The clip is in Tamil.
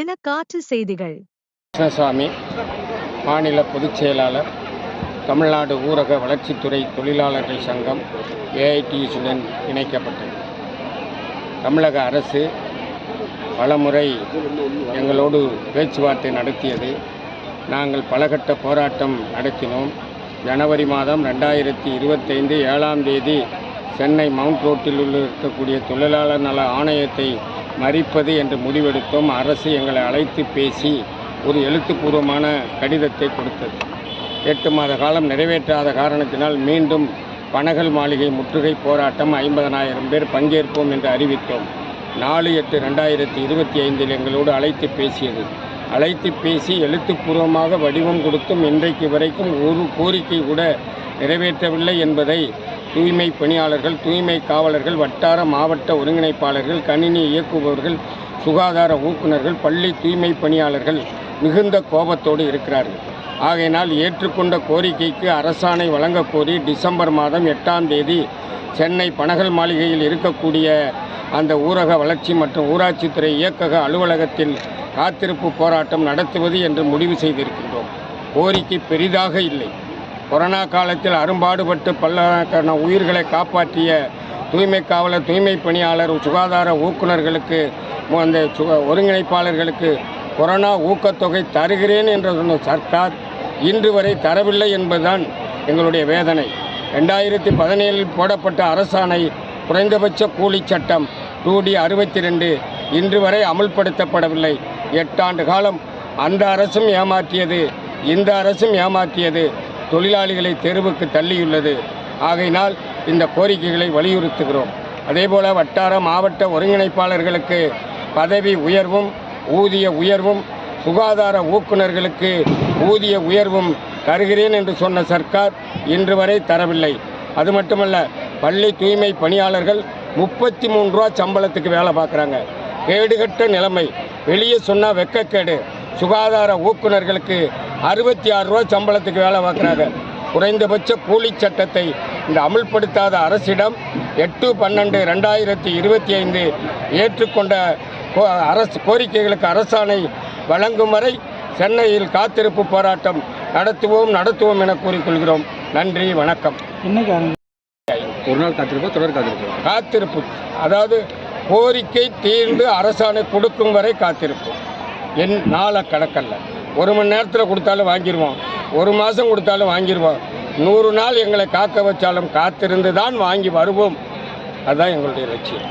தினக்காற்று செய்திகள். கிருஷ்ணசாமி மாநில பொதுச் செயலாளர் தமிழ்நாடு ஊரக வளர்ச்சித்துறை தொழிலாளர்கள் சங்கம் ஏஐடியுடன் இணைக்கப்பட்டது. தமிழக அரசு பலமுறை எங்களோடு பேச்சுவார்த்தை நடத்தியது. நாங்கள் பலகட்ட போராட்டம் நடத்தினோம். ஜனவரி மாதம் ரெண்டாயிரத்தி இருபத்தைந்து ஏழாம் தேதி சென்னை மவுண்ட் ரோட்டில் உள்ள இருக்கக்கூடிய தொழிலாளர் நல ஆணையத்தை மறிப்பது என்று முடிவெடுத்தோம். அரசு எங்களை அழைத்து பேசி ஒரு எழுத்துப்பூர்வமான கடிதத்தை கொடுத்தது. எட்டு மாத காலம் நிறைவேற்றாத காரணத்தினால் மீண்டும் பனகல் மாளிகை முற்றுகை போராட்டம் ஐம்பதனாயிரம் பேர் பங்கேற்போம் என்று அறிவித்தோம். நாலு எட்டு ரெண்டாயிரத்தி இருபத்தி ஐந்தில் எங்களோடு அழைத்து பேசியது. அழைத்து பேசி எழுத்துப்பூர்வமாக வடிவம் கொடுத்தும் இன்றைக்கு வரைக்கும் ஒரு கோரிக்கை கூட நிறைவேற்றவில்லை என்பதை தூய்மை பணியாளர்கள் தூய்மை காவலர்கள் வட்டார மாவட்ட ஒருங்கிணைப்பாளர்கள் கணினி இயக்குபவர்கள் சுகாதார ஊக்குநர்கள் பள்ளி தூய்மை பணியாளர்கள் மிகுந்த கோபத்தோடு இருக்கிறார்கள். ஆகையினால் ஏற்றுக்கொண்ட கோரிக்கைக்கு அரசாணை வழங்கக்கோரி டிசம்பர் மாதம் எட்டாம் தேதி சென்னை பனகல் மாளிகையில் இருக்கக்கூடிய அந்த ஊரக வளர்ச்சி மற்றும் ஊராட்சித்துறை இயக்கக அலுவலகத்தில் காத்திருப்பு போராட்டம் நடத்துவது என்று முடிவு செய்திருக்கின்றோம். கோரிக்கை பெரிதாக இல்லை. கொரோனா காலத்தில் அரும்பாடுபட்டு பல்லாயிரக்கணக்கான உயிர்களை காப்பாற்றிய தூய்மை காவலர் தூய்மை பணியாளர் சுகாதார ஊக்குநர்களுக்கு அந்த சு ஒருங்கிணைப்பாளர்களுக்கு கொரோனா ஊக்கத்தொகை தருகிறேன் என்று சொன்ன சர்க்கார் இன்று வரை தரவில்லை என்பதுதான் எங்களுடைய வேதனை. ரெண்டாயிரத்தி பதினேழில் போடப்பட்ட அரசாணை குறைந்தபட்ச கூலி சட்டம் டூ டி அறுபத்தி ரெண்டு இன்று வரை அமுல்படுத்தப்படவில்லை. எட்டாண்டு காலம் அந்த அரசும் ஏமாற்றியது இந்த அரசும் ஏமாற்றியது. தொழிலாளிகளை தெருவுக்கு தள்ளியுள்ளது. ஆகையினால் இந்த கோரிக்கைகளை வலியுறுத்துகிறோம். அதேபோல வட்டார மாவட்ட ஒருங்கிணைப்பாளர்களுக்கு பதவி உயர்வும் ஊதிய உயர்வும் சுகாதார ஊக்குநர்களுக்கு ஊதிய உயர்வும் தருகிறேன் என்று சொன்ன சர்க்கார் இன்று வரை தரவில்லை. அது மட்டுமல்ல பள்ளி தூய்மை பணியாளர்கள் முப்பத்தி மூன்று ரூபா சம்பளத்துக்கு வேலை பார்க்குறாங்க. கேடுகட்ட நிலைமை. வெளியே சொன்னால் வெக்கக்கேடு. சுகாதார ஊக்குநர்களுக்கு அறுபத்தி ஆறு ரூபா சம்பளத்துக்கு வேலை பார்க்குறாங்க. குறைந்தபட்ச கூலி சட்டத்தை இந்த அமுல்படுத்தாத அரசிடம் எட்டு பன்னெண்டு ரெண்டாயிரத்தி இருபத்தி ஐந்து ஏற்றுக்கொண்ட கோ- அரசு கோரிக்கைகளுக்கு அரசாணை வழங்கும் வரை சென்னையில் காத்திருப்பு போராட்டம் நடத்துவோம் நடத்துவோம் என கூறிக்கொள்கிறோம். நன்றி வணக்கம். ஒரு நாள் காத்திருப்போம் தொடர் காத்திருப்போம் காத்திருப்பு. அதாவது கோரிக்கை தீர்ந்து அரசாணை கொடுக்கும் வரை காத்திருப்பு. என் நாளை கணக்கல்ல. ஒரு மணி நேரத்தில் கொடுத்தாலும் வாங்கிடுவோம் ஒரு மாதம் கொடுத்தாலும் வாங்கிடுவோம் நூறு நாள் எங்களை காக்க வச்சாலும் காத்திருந்து தான் வாங்கி வருவோம். அதுதான் எங்களுடைய லட்சியம்.